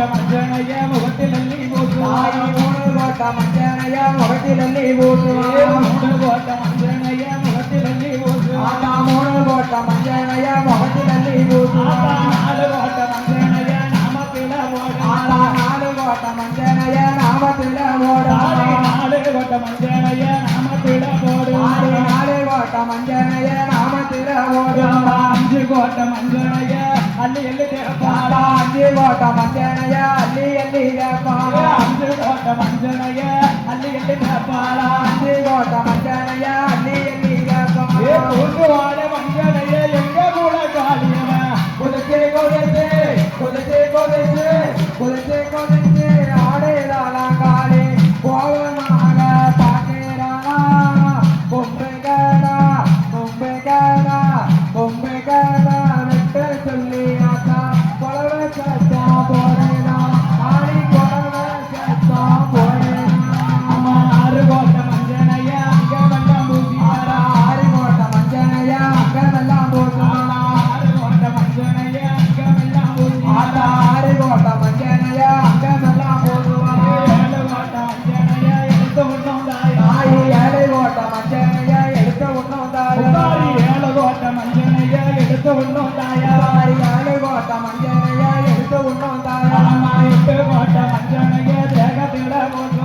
கோட்ட மஞ்சனைய முகத்தில் அள்ளி தாய் பூசுவார் மூணு கோட்ட மஞ்சனைய முகத்தில் அள்ளி பூசுவான் மூணு கோட்ட மஞ்சனைய முகத்தில் அள்ளி பூசுவார் ஆத்தா மூணு கோட்ட மஞ்சனைய முகத்தில் அள்ளி பூசுவான் நாலு கோட்ட மஞ்சனைய நாமத்தில ஆத்தா ஓடுவார் நாலு கோட்ட மஞ்சனைய நாமத்தில் நாலு ஓடுவான் நாலு கோட்ட மஞ்சனைய நாமத்தில ஆறு ஓடுவார் நாலு கோட்ட மஞ்சனைய நாமத்தில் கோட்ட மஞ்சனைய அள்ளி எள்ளி தேப்பாளா ஆத்தா அஞ்சு கோட்ட மஞ்சனைய அள்ளி அள்ளி கேட்பான் அஞ்சு கோட்ட மஞ்சனைய அள்ளி அள்ளி அள்ளி பொண்ணு வாழ மஞ்சனைய எங்க கூட காளியவன் குதிச்சு குதிச்சு குதிச்சு குதிச்சு குதிச்சு குதிச்சு. எடுத்து விட்டோம் தாயா தாரி ஏழை கோட்ட மஞ்சனைய எடுத்து உண்ணும் தாயா எட்டு கோட்ட மஞ்சனைய தேகத்தில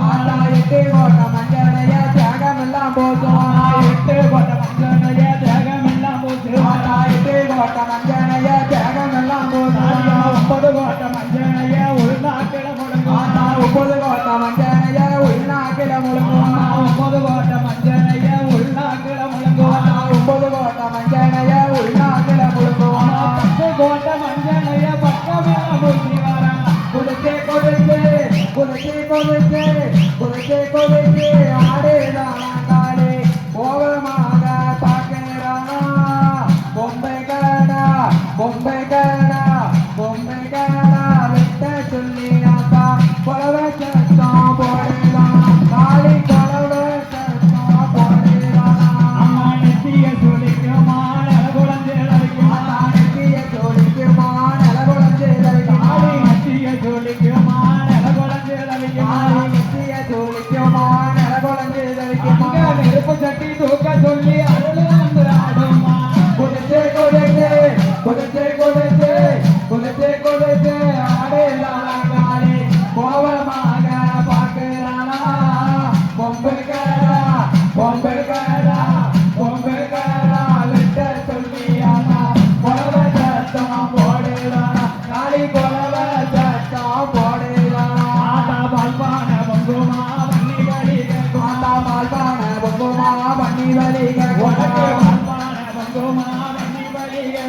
ஆத்தா போட்டுவான் எட்டு கோட்ட மஞ்சனைய தியாகமெல்லாம் போதுவான் எட்டு கோட்ட மஞ்சனைய தேகமெல்லாம் போட்டுவான் ஆத்தா எட்டு கோட்ட மஞ்சனைய தியாகமெல்லாம் போதுவான் ஒன்பது கோட்ட மஞ்சனைய உள்நாக்கில முடங்குவான் ஆத்தா ஒன்பது கோட்ட மஞ்சனைய உள்நாக்கில முழுங்குவான் ஒன்பது கோட்ட மஞ்சனைய குதிச்சு குதிச்சு குதிச்சு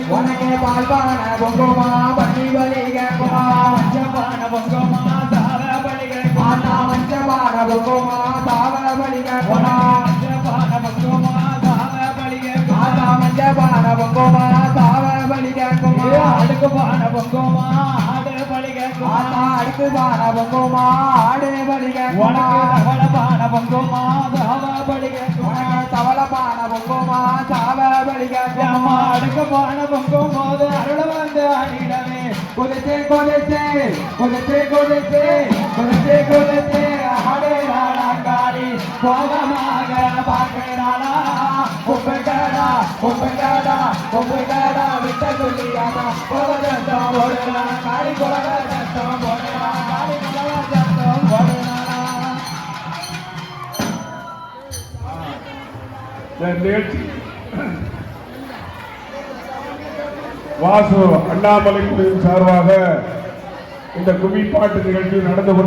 உனக்கு பால்பான பொங்குமா பண்ணி வலிக பஞ்சபான பொங்குமா சார பழி கேட்குமா மாதா மஞ்சபான பொங்குமா தாவர வலிக பஞ்சபான பொங்குமா சார பழி கேட்குமா மாதா மஞ்சபான பொங்குமா பான பொங்குமா ஆடு பழி அடுக்கு ஆடு வலிக உனக்கு அம்மா அடுக்கு போது அருள் வந்து ஆடிடவே குதிச்சு குதிச்சு குதிச்சு குதிச்சு குதிச்சு குதிச்சு ஆடுறாளா கோபமாக விட்ட நிகழ்ச்சி வாசு அண்ணாமலை சார்பாக இந்த குவிப்பாட்டு நிகழ்ச்சி நடந்து